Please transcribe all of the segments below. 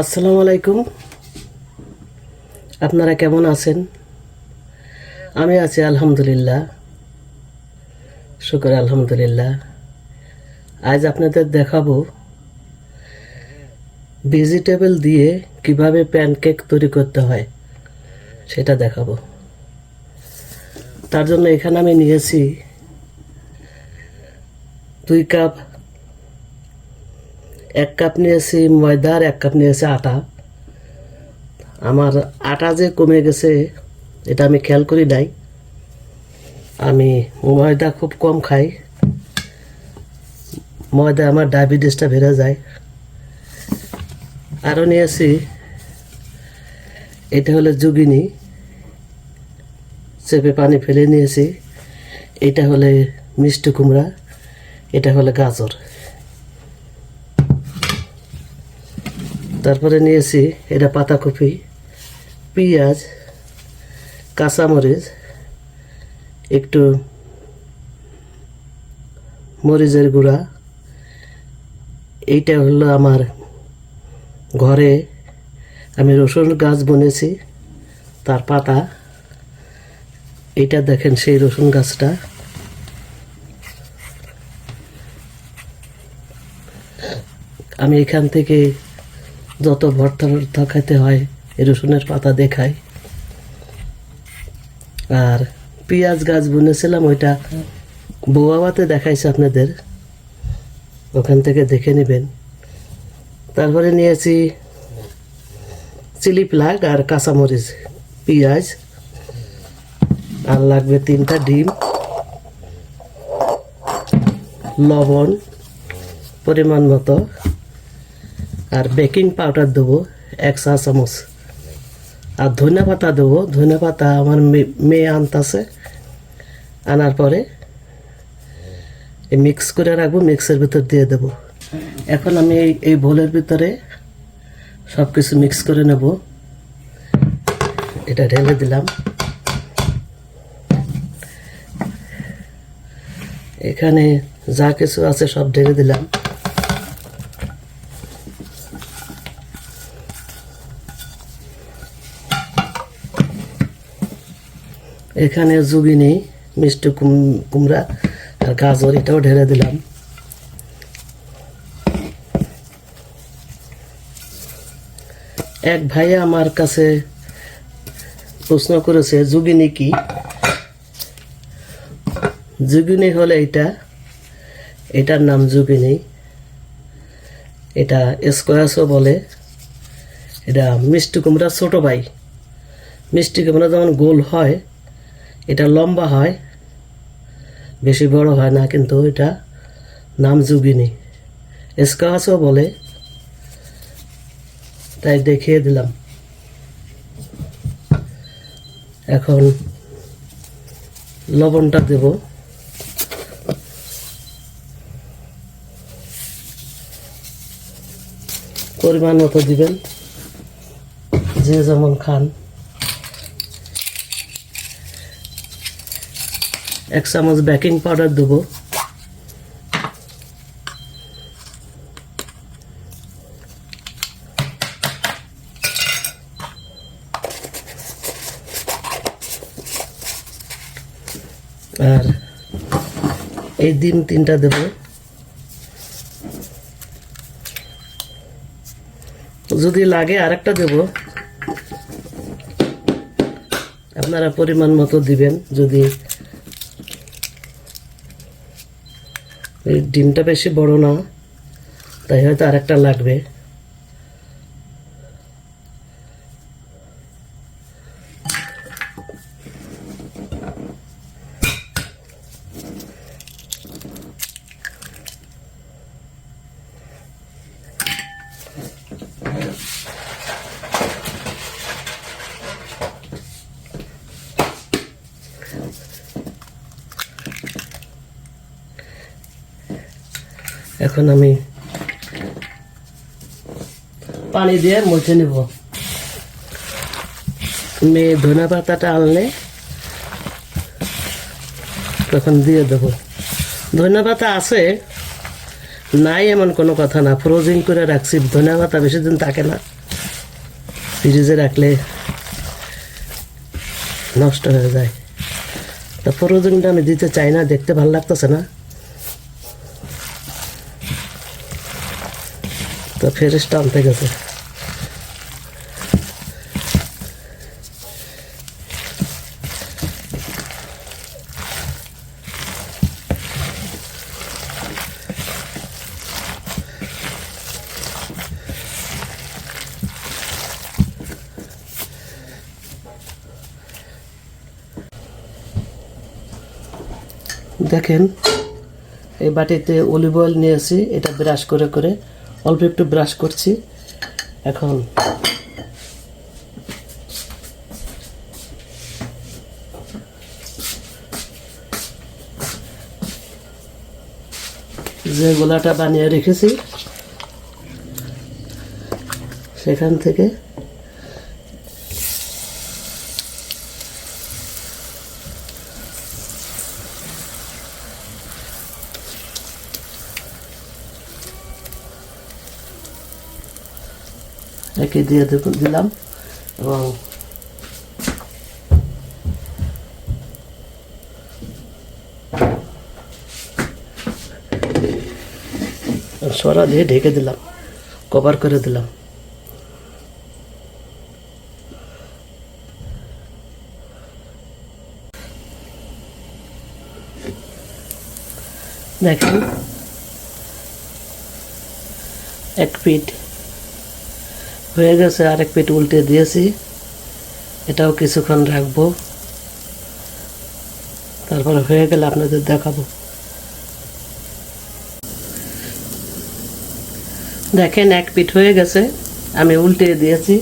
আসসালামু আলাইকুম। আপনারা কেমন আছেন? আমি আছি আলহামদুলিল্লাহ। শুক্র আলহামদুলিল্লাহ। আজ আপনাদের দেখাবো ভেজিটেবল দিয়ে কীভাবে প্যানকেক তৈরি করতে হয়, সেটা দেখাবো। তার জন্য এখানে আমি নিয়েছি দুই কাপ এক কাপ নিয়েছি ময়দা আর এক কাপ নিয়েছি আটা। আমার আটা যে কমে গেছে, এটা আমি খেয়াল করি নাই। আমি ময়দা খুব কম খাই। ময়দা আমার ডায়াবেটিসটা বেড়ে যায়। আরও নিয়েছি এটা হলো যুগিনী চেপে পানি ফেলে নিয়েছি এটা হলে মিষ্টি কুমড়া, এটা হলো গাজর। তারপরে নিয়েছি এটা পাতাকপি, পেঁয়াজ, কাঁচামরিচ, একটু মরিচের গুঁড়া। এইটা হলো আমার ঘরে আমি রসুন গাছ বনেছি, তার পাতা। এটা দেখেন সেই রসুন গাছটা। আমি এখান থেকে যত ভর্তা ভর্তা খেতে হয় রসুনের পাতা দেখাই। আর পেঁয়াজ গাছ বুনেছিলাম, ওইটা বৌয়াবাতে দেখাইছে আপনাদের। ওখান থেকে দেখে নেবেন। তারপরে নিয়েছি চিলি প্লাগ আর কাঁচামরিচ, পেঁয়াজ। আর লাগবে তিনটা ডিম। লবণ, পরিমাণ মতো। আর বেকিং পাউডার দেবো এক চা চামচ। আর ধনে পাতা দেবো। ধনে পাতা আমার মেয়ে আনতাছে। আনার পরে মিক্স করে রাখব মিক্সের ভিতর দিয়ে দেবো। এখন আমি এই এই বোলের ভিতরে সব কিছু মিক্স করে নেব। এটা ঢেলে দিলাম। এখানে যা কিছু আছে সব ঢেলে দিলাম। এখানে জুগিনি মিষ্টি কুম- কুমড়া আর গাজর, এটাও ঢেলে দিলাম। এক ভাই আমার কাছে প্রশ্ন করেছে যুগিনী কি? যুগিনী হলে এটা, এটার নাম যুগিনী এটা স্কোয়াশও বলে, এটা মিষ্টি কুমড়ার ছোট ভাই। মিষ্টি কুমড়া যেমন গোল হয় এটা লম্বা হয়, বেশি বড় হয় না, কিন্তু এটা নাম যুগিনী স্কোয়াশও বলে, তাই দেখিয়ে দিলাম। এখন লবণটা দেব। পরিমাণ মতো দিবেন, যে যেমন খান। এক চামচ বেকিং পাউডার দেবো। আর এই ডিম তিনটা দেব। যদি লাগে আরেকটা দেব। আপনারা পরিমাণ মতো দিবেন, যদি ডিমটা বেশি বড় না তাই হয়তো আরেকটা লাগবে। এখন আমি পানি দিয়ে মুছে নেব। মেয়ে ধনে পাতাটা আনলে তখন দিয়ে দেবো। ধনে পাতা আছে, নাই এমন কোনো কথা না। ফ্রোজিং করে রাখছি, ধনে পাতা বেশি দিন থাকে না। ফ্রিজে রাখলে নষ্ট হয়ে যায়। তা ফ্রোজিংটা আমি দিতে চাই না, দেখতে ভালো লাগতেছে না। তো ফেরেসটা আনতে গেছে। দেখেন এই বাটিতে অলিভ অয়েল নিয়েছি এটা ব্রাশ করে করে অল্প একটু ব্রাশ করছি। এখন যে গোলাটা বানিয়ে রেখেছি সেখান থেকে একে দিয়ে দিলাম এবং সরা দিয়ে ঢেকে দিলাম কভার করে দিলাম। দেখেন এক ফিট হয়ে গেছে, আরেক পেট উল্টে দিয়েছি। এটাও কিছুক্ষণ রাখব। তারপরে হয়ে গেলে আপনাদের দেখাবো। দেখেন, এক পিঠ হয়ে গেছে, আমি উল্টে দিয়েছি।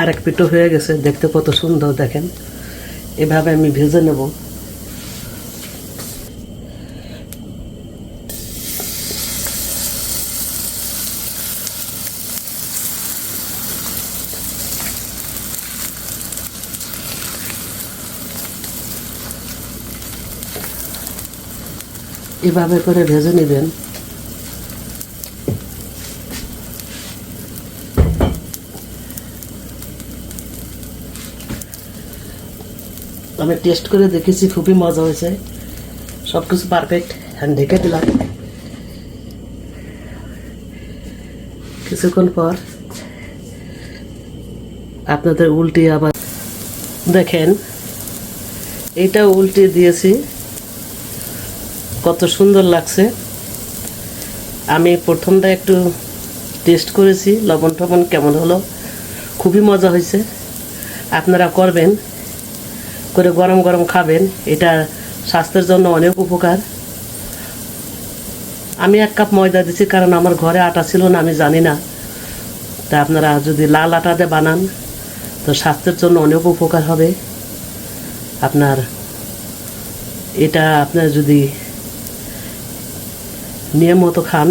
আরেক পিঠও হয়ে গেছে, দেখতে কত সুন্দর, দেখেন। এভাবে আমি ভেজে নেব। এভাবে করে ভেজে নেবেন। আমি টেস্ট করে দেখেছি, খুবই মজা হয়েছে। সব কিছু পারফেক্ট ঢেকে দিলাম। কিছুক্ষণ পর আপনাদের উল্টে আবার দেখেন, এইটা উল্টে দিয়েছি। কত সুন্দর লাগছে। আমি প্রথমটা একটু টেস্ট করেছি, লবণ টবণ কেমন হলো, খুবই মজা হয়েছে। আপনারা করবেন, করে গরম গরম খাবেন, এটা স্বাস্থ্যের জন্য অনেক উপকার। আমি এক কাপ ময়দা দিছি, কারণ আমার ঘরে আটা ছিল না, আমি জানি না। তা আপনারা যদি লাল আটা দিয়ে বানান, তো স্বাস্থ্যের জন্য অনেক উপকার হবে। আপনার, এটা আপনার যদি নিয়ম মতো খান।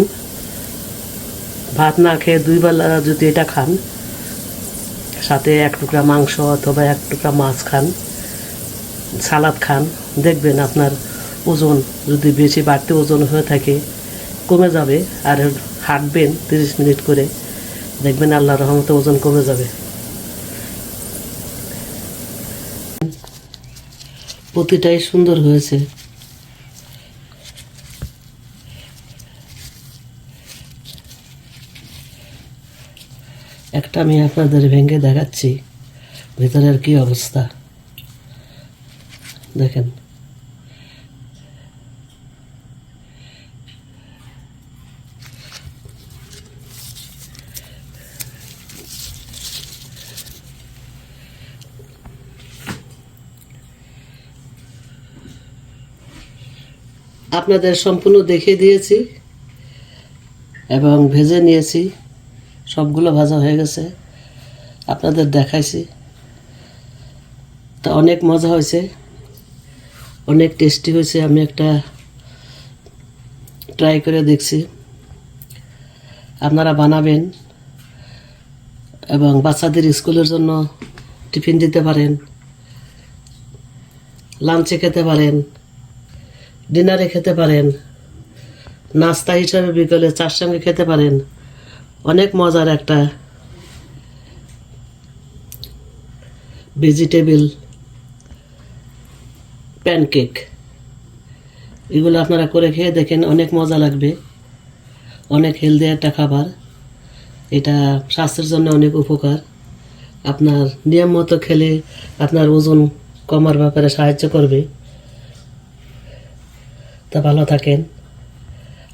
ভাত না খেয়ে দুই বেলা যদি এটা খান, সাথে এক টুকরা মাংস অথবা এক টুকরা মাছ খান, সালাদ খান, দেখবেন আপনার ওজন যদি বেশি বাড়তি ওজন হয়ে থাকে, কমে যাবে আর হাঁটবেন তিরিশ মিনিট করে, দেখবেন আল্লাহ রহমতে ওজন কমে যাবে। প্রতিটাই সুন্দর হয়েছে। একটা আমি আপনাদের ভেঙে দেখাচ্ছি। ভিতরের কি অবস্থা? দেখেন। আপনাদের সম্পূর্ণ দেখিয়ে দিয়েছি এবং ভেজে নিয়েছি। সবগুলো ভাজা হয়ে গেছে। আপনাদের দেখাইছি। তা অনেক মজা হয়েছে। অনেক টেস্টি হয়েছে। আমি একটা ট্রাই করে দেখছি। আপনারা বানাবেন এবং বাচ্চাদের স্কুলের জন্য টিফিন দিতে পারেন, লাঞ্চে খেতে পারেন, ডিনারে খেতে পারেন, নাস্তা হিসাবে বিকেলে চার সঙ্গে খেতে পারেন। অনেক মজার একটা ভেজিটেবল প্যানকেক এগুলো আপনারা করে খেয়ে দেখেন, অনেক মজা লাগবে। অনেক হেলদি একটা খাবার। এটা স্বাস্থ্যের জন্য অনেক উপকার। আপনার নিয়ম মতো খেলে আপনার ওজন কমার ব্যাপারে সাহায্য করবে। তা ভালো থাকেন।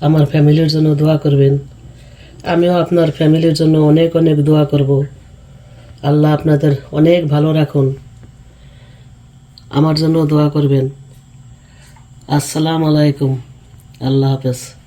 আমার ফ্যামিলির জন্য দোয়া করবেন। আমিও আপনার ফ্যামিলির জন্য অনেক অনেক দোয়া করব। আল্লাহ আপনাদের অনেক ভালো রাখুন। আমার জন্য দোয়া করবেন। আসসালাম আলাইকুম। আল্লাহ হাফেজ।